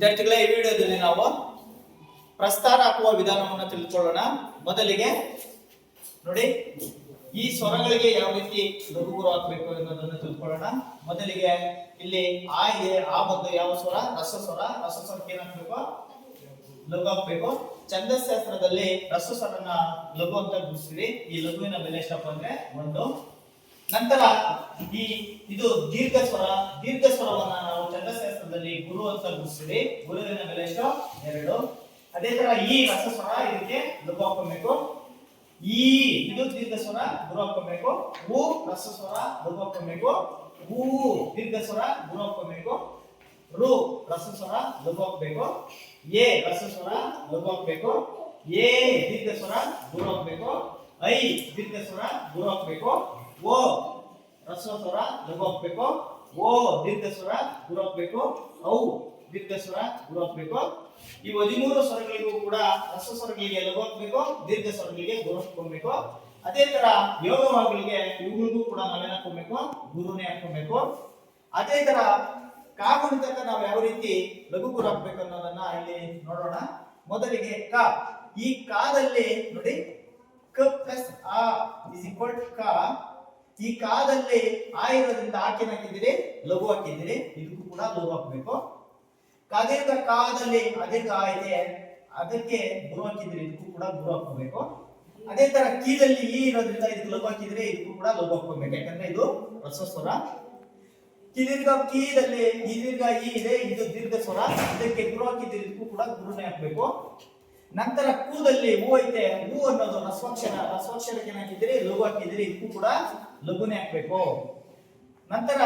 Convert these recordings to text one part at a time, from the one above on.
ವಿದ್ಯಾರ್ಥಿಗಳೇ, ಈ ವಿಡಿಯೋದಲ್ಲಿ ನಾವು ಪ್ರಸ್ತಾರ ಹಾಕುವ ವಿಧಾನವನ್ನು ತಿಳಿದುಕೊಳ್ಳೋಣ. ಮೊದಲಿಗೆ ನೋಡಿ, ಈ ಸ್ವರಗಳಿಗೆ ಯಾವ ರೀತಿ ಲಘುಗುರು ಹಾಕಬೇಕು ಎನ್ನುವುದನ್ನು ತಿಳ್ಕೊಳ್ಳೋಣ ಮೊದಲಿಗೆ ಇಲ್ಲಿ ಆ ಇದೆ ಆ ಬಂದು ಯಾವ ಸ್ವರ? ರಸ ಸ್ವರ. ರಸ ಸ್ವರಕ್ಕೆ ಏನಾಗ್ಬೇಕು ಲಘು ಹಾಕ್ಬೇಕು. ಛಂದಸ್ಶಾಸ್ತ್ರದಲ್ಲಿ ರಸ ಸ್ವರನ ಲಘು ಅಂತ ಗುರುಸ್ತೀವಿ ಈ ಲಘುವಿನ ಬೆಲೆ ಎಷ್ಟಪ್ಪ ಅಂದ್ರೆ ಒಂದು. ನಂತರ ಈ, ಇದು ದೀರ್ಘ ಸ್ವರ. ದೀರ್ಘ ಸ್ವರವನ್ನ ಗುರು ಅಂತ ಗುರುಸ್ತೀವಿ ಗುರುವಿನ ಬೆಲೆ ಎಷ್ಟು ಎರಡು. ಅದೇ ತರ ಈ ರಸ ಸ್ವರ ಇದಕ್ಕೆ ಲಘು ಈ ಇದು ದೀರ್ಘ ಸ್ವರ ಗುರು ಹಾಕೋಬೇಕು ಹೂ ರಸ ಸ್ವರ ಲಘು ಹೂ ದೀರ್ಘ ಸ್ವರ ಗುರು ರು ರಸ ಸ್ವರ ಲಘು ಹಾಕ್ಬೇಕು. ಎ ರಸ ಸ್ವರ ಲಘು ಎ ದೀರ್ಘ ಸ್ವರ ಗುರು ಹಾಕ್ಬೇಕು. ಐ ದೀರ್ಘ ಸ್ವರ ಗುರು ಹಾಕ್ಬೇಕು. ಓ ರಸ ಸ್ವರ ಲಘು ಓ ದೀರ್ಘ ಸ್ವರ ಗುರು ಹಾಕಬೇಕು ಔ ದೀರ್ಘ ಸ್ವರ ಹಾಕಬೇಕು ಈ ಹದಿಮೂರು ಸ್ವರಗಳಿಗೂ ಕೂಡ ರಸ ಸ್ವರಗಳಿಗೆ ಲಘು ದೀರ್ಘ ಸ್ವರಗಳಿಗೆ ಗುರು ಹಾಕ್ಕೊಬೇಕು ಅದೇ ತರ ಯೋಗವಾಗಳಿಗೆ ಇವುಗಳಿಗೂ ಕೂಡ ನಾವೇನ್ ಹಾಕೊಬೇಕು? ಗುರುನೇ ಹಾಕೊಬೇಕು. ಅದೇ ತರ ಕಾಗುಣಿತಕ್ಕ ನಾವು ಯಾವ ರೀತಿ ಲಘು ಗುರು ಹಾಕ್ಬೇಕು ಅನ್ನೋದನ್ನ ಇಲ್ಲಿ ನೋಡೋಣ. ಮೊದಲಿಗೆ ಕ. ಈ ಕಾದಲ್ಲಿ ನೋಡಿ, ಕ ಪ್ಲಸ್ ಆ ಇಸ್ ಕ. ಈ ಕಾದಲ್ಲಿ ಆಯುರ್ವೇದದಿಂದ ಆಕೆ ಆಕೆನ ಹಾಕಿದಿರಿ ಲಘು ಹಾಕಿದ್ದೀರಿ, ಇದಕ್ಕೂ ಕೂಡ ಲಘು ಹಾಕಬೇಕು. ಕದೀರ್ಘ ಕಾದಲ್ಲಿ ಅದೇ ಆ ಅದಕ್ಕೆ ಗುರು ಹಾಕಿದ್ರೆ ಇದಕ್ಕೂ ಕೂಡ ಗುರು ಹಾಕೋಬೇಕು. ಅದೇ ತರ ಕೀದಲ್ಲಿ ಈ ಇರೋದ್ರಿಂದ ಇದಕ್ಕೆ ಲಘು ಹಾಕಿದ್ರೆ ಇದಕ್ಕೂ ಕೂಡ ಲಘು ಹಾಕೋಬೇಕು. ಯಾಕಂದ್ರೆ ಇದು ಸ್ವರ ಕಿದೀರ್ಘ ಕೀದಲ್ಲಿ ಈ ದೀರ್ಘ ಈ ಇದೆ, ಇದು ದೀರ್ಘ ಸ್ವರ ಇದಕ್ಕೆ ಗುರು ಹಾಕಿದ್ರೆ ಇದಕ್ಕೂ ಕೂಡ ಗುರುನೇ ಹಾಕ್ಬೇಕು. ನಂತರ ಕೂದಲ್ಲಿ ಹೂ ಐತೆ, ಹೂ ಅನ್ನೋದು ರಸ್ವಾಕ್ಷರ ರಸ್ವಾಕ್ಷರಕ್ಕೆ ಏನಾಕಿದ್ರಿ ಲಘು ಹಾಕಿದ್ರಿ ಇದಕ್ಕೂ ಕೂಡ ಲಘುನೇ ಹಾಕ್ಬೇಕು. ನಂತರ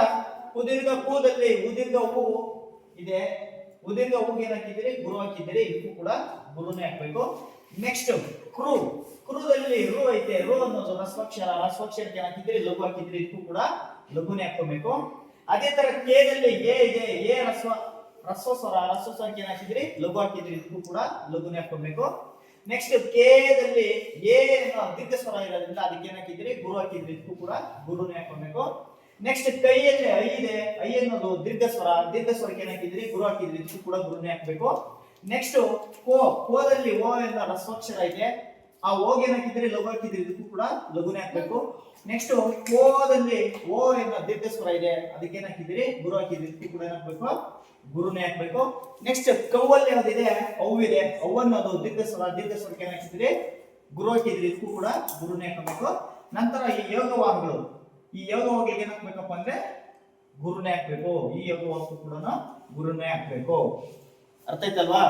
ಉದೀರ್ಘ ಕೂದಲ್ಲಿ ಉದೀರ್ಘ ಹೂ ಇದೆ. ಉದೀರ್ಘ ಹೂಗೆ ಏನಾಕಿದ್ರಿ ಗುರು ಹಾಕಿದ್ರಿ ಇದಕ್ಕೂ ಕೂಡ ಗುರುನೇ ಹಾಕ್ಬೇಕು. ನೆಕ್ಸ್ಟ್ ಕ್ರೂ. ಕ್ರೂದಲ್ಲಿ ರು ಐತೆ. ರು ಅನ್ನೋದು ರಸ್ವಾಕ್ಷರ ರಸ್ವಾಕ್ಷರಕ್ಕೆ ಏನಾಕಿದ್ರಿ ಲಘು ಹಾಕಿದ್ರಿ ಇದಕ್ಕೂ ಕೂಡ ಲಘುನೇ ಹಾಕೋಬೇಕು ಅದೇ ತರ ಕೇದಲ್ಲಿ ಎ ಇದೆ. ಎ ರಸ್ವ ರಸ್ವ ಸ್ವರ ರಸ್ವ ಸ್ವರಕ್ಕೆ ಏನ್ ಹಾಕಿದ್ರಿ, ಲಘು ಹಾಕಿದ್ರಿ ಇದಕ್ಕೂ ಕೂಡ ಲಘುನೇ ಹಾಕೋಬೇಕು ನೆಕ್ಸ್ಟ್ ಕೇದಲ್ಲಿ ಎ ಅನ್ನೋ ದೀರ್ಘ ಸ್ವರ ಇರೋದ್ರಿಂದ ಅದಕ್ಕೆ ಏನ್ ಗುರು ಹಾಕಿದ್ರಿ, ಇದಕ್ಕೂ ಕೂಡ ಗುರುನೇ ಹಾಕೋಬೇಕು ನೆಕ್ಸ್ಟ್ ಕೈಯಲ್ಲಿ ಐ ಇದೆ. ಐ ಅನ್ನೋದು ದೀರ್ಘ ಸ್ವರ, ದೀರ್ಘ ಸ್ವರಕ್ಕೆ ಏನ್ ಗುರು ಹಾಕಿದ್ರಿ, ಇದಕ್ಕೂ ಕೂಡ ಗುರುನೇ ಹಾಕ್ಬೇಕು. ನೆಕ್ಸ್ಟ್ ಕೋ, ಕೋದಲ್ಲಿ ಓ ಎಲ್ಲ ರಸ್ವಾಕ್ಷರ ಇದೆ. ಆ ಓಗೆ ಏನ್ ಹಾಕಿದ್ರಿ? ಲಘು ಹಾಕಿದ್ರಿ, ಇದಕ್ಕೂ ಕೂಡ ಲಘುನೇ ಹಾಕ್ಬೇಕು. ನೆಕ್ಸ್ಟ್ ಕೋದಲ್ಲಿ ಓ ಎನ್ನ ದೀರ್ಘ ಸ್ವರ ಇದೆ. ಅದಕ್ಕೆ ಏನ್ ಗುರು ಹಾಕಿದ್ರಿ, ಇದಕ್ಕೂ ಕೂಡ ಏನ್ ಗುರುನೇ ಹಾಕ್ಬೇಕು ನೆಕ್ಸ್ಟ್ ಕೌವಲ್ಲಿ ಯಾವ್ದಿದೆ ಅವಿದೆ ಇದೆ. ಅದು ದೀರ್ಘ ಸ್ವರ ದೀರ್ಘ ಸ್ವರಕ್ಕೆ ಹಾಕಿದ್ರಿ ಗುರು ಹಾಕಿದ್ರಿ, ಇದಕ್ಕೂ ಕೂಡ ಗುರುನೇ ಹಾಕಬೇಕು. ನಂತರ ಈ ಯೋಗವಾಹಗಳು ಈ ಯೋಗವಾಹಗಳಿಗೆ ಏನ್ ಹಾಕ್ಬೇಕಪ್ಪ ಅಂದ್ರೆ ಗುರುನೇ ಹಾಕ್ಬೇಕು. ಈ ಯೋಗವಾಹಕ್ಕೂ ಕೂಡ ಗುರುನೇ ಹಾಕ್ಬೇಕು. ಅರ್ಥ ಆಯ್ತಲ್ವಾ?